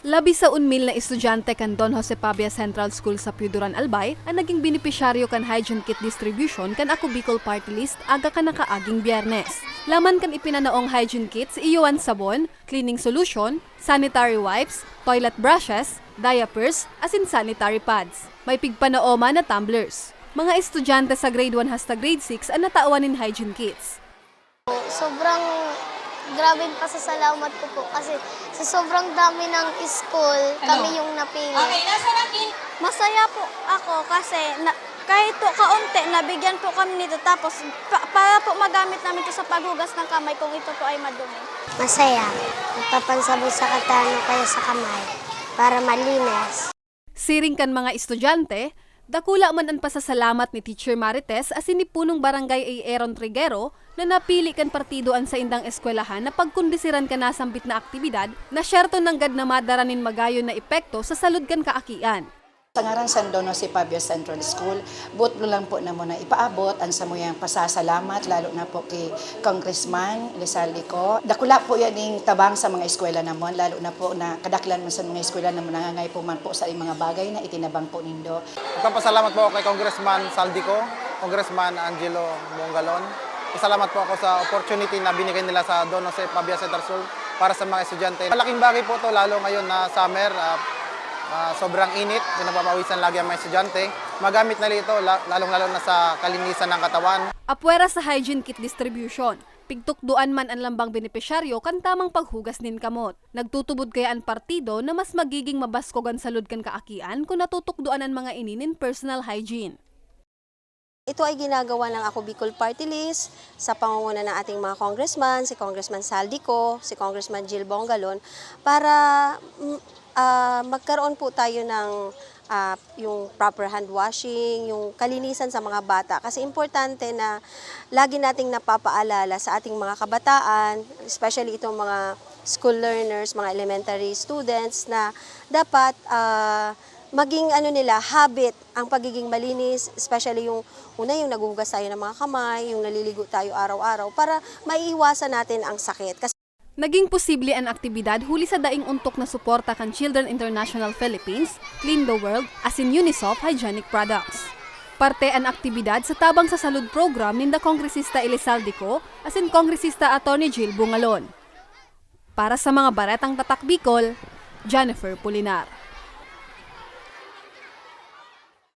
Labi sa unmil na estudyante kan Don Jose Pabia Central School sa Piuduran Albay ang naging benepisyaryo kan hygiene kit distribution kan Ako Bicol Party List aga ka nakaaging biyernes. Laman kan ipinanaong hygiene kits iyuan sabon, cleaning solution, sanitary wipes, toilet brushes, diapers, asin sanitary pads. May pigpanaoma na tumblers. Mga estudyante sa grade 1 hasta grade 6 ang nataawanin hygiene kits. Sobrang grabe pasasalamat ko po kasi sa sobrang dami ng school, kami yung napili. Masaya po ako kasi na, kahit po kaunti, nabigyan po kami nito. Tapos pa- para po magamit namin ito sa paghugas ng kamay kung ito po ay madumi. Masaya. Nagpapansabon sa katano kaya sa kamay para malinis. Siring kan mga estudyante, dakula man ang pasasalamat ni Teacher Marites asin ni punong barangay A. Aaron Triguero na napili kan partidoan sa indang eskwelahan na pagkundisiran ka nasambit na aktibidad na syerto ng gad na madaranin magayon na epekto sa salud kan kaakian. Sa ngaran San Dono si Pabia Central School, butlo lang po na muna ipaabot ang sa muyang pasasalamat, lalo na po kay Congressman Lizalde ko. Dakula po yan yung tabang sa mga eskwela namon, lalo na po na kadaklan man sa mga eskwela namon nangangay po man po sa mga bagay na itinabang po nindo. Nagpapasalamat po kay Congressman Saldico, Congressman Angelo Mongalon. Salamat po ako sa opportunity na binigay nila sa Don Jose Pabia Central School para sa mga estudyante. Malaking bagay po to lalo ngayon na summer, ah, ah, sobrang init, pinapapawisan lagi ang mga estudyante. Magamit nila ito la- lalong-lalo na sa kalinisan ng katawan. Apwera sa hygiene kit distribution. Pigtukduan man ang lambang benepisyaryo kan tamang paghugas nin kamot. Nagtutubod kaya ang partido na mas magiging mabaskogan salud kan kaakian kung natutukduan ang mga ininin personal hygiene. Ito ay ginagawa ng Ako Bicol Party List sa pangunguna ng ating mga congressman, si Congressman Saldico, si Congressman Jill Bongalon, para ah, magkaroon po tayo ng ah, yung proper hand washing, yung kalinisan sa mga bata. Kasi importante na lagi nating napapaalala sa ating mga kabataan, especially itong mga school learners, mga elementary students, na dapat ah, maging ano nila, habit ang pagiging malinis, especially yung una yung nagugas tayo ng mga kamay, yung naliligo tayo araw-araw para maiiwasan natin ang sakit. Kasi Naging posible ang aktibidad huli sa daing untok na suporta kan Children International Philippines, Clean the World, asin Unisoft Hygienic Products. Parte ang aktibidad sa tabang sa salud program ninda Kongresista Elizaldico asin Kongresista Attorney Jill Bungalon. Para sa mga baretang tatak Bicol, Jennifer Pulinar.